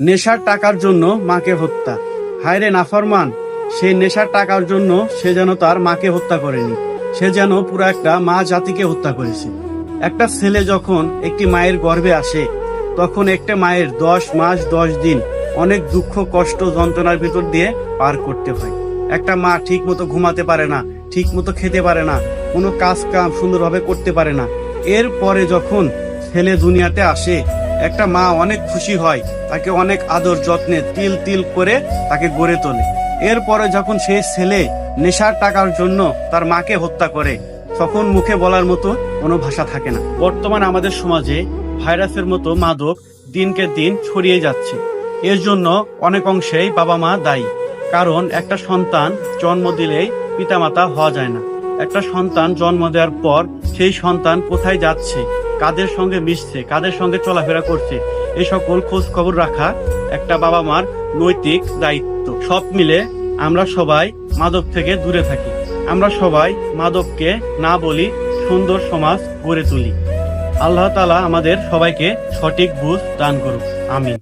নেশার টাকার জন্য মাকে হত্যা। হায়রে নাফরমান সেই নেশার টাকার জন্য সে যেন তার মাকে হত্যা করেনি। সে যেন পুরো একটা মা জাতিকে হত্যা করেছে। একটা ছেলে যখন একটি মায়ের গর্ভে আসে, তখন একটা মায়ের দশ মাস দশ দিন অনেক দুঃখ, কষ্ট, যন্ত্রণার ভিতর দিয়ে পার করতে হয়। একটা মা ঠিক মতো ঘুমাতে পারে না ঠিক মতো খেতে পারে না, কোনো কাজ কাম সুন্দরভাবে করতে পারে না। এরপরে যখন ছেলে দুনিয়াতে আসে একটা মা অনেক খুশি হয়, তাকে অনেক আদর যত্নে তিল তিল করে তাকে গড়ে তোলে। এরপরে যখন সে ছেলে নেশার টাকার জন্য তার মাকে হত্যা করে, তখন মুখে বলার মতো কোনো ভাষা থাকে না। বর্তমান আমাদের সমাজে ভাইরাসের মতো মাদক দিনকে দিন ছড়িয়ে যাচ্ছে। এর জন্য অনেক অংশেই বাবা মা দায়ী। কারণ একটা সন্তান জন্ম দিলেই পিতামাতা হওয়া যায় না। একটা সন্তান জন্ম দেওয়ার পর সেই সন্তান কোথায় যাচ্ছে কাদের সঙ্গে মিশছে, কাদের সঙ্গে চলাফেরা করছে, এই সকল খোঁজ খবর রাখা একটা বাবা মার নৈতিক দায়িত্ব। সব মিলে আমরা সবাই মাদক থেকে দূরে থাকি। আমরা সবাই মাদককে না বলি, সুন্দর সমাজ গড়ে তুলি। আল্লাহ তালা আমাদের সবাইকে সঠিক বুঝ দান করুক। আমিন।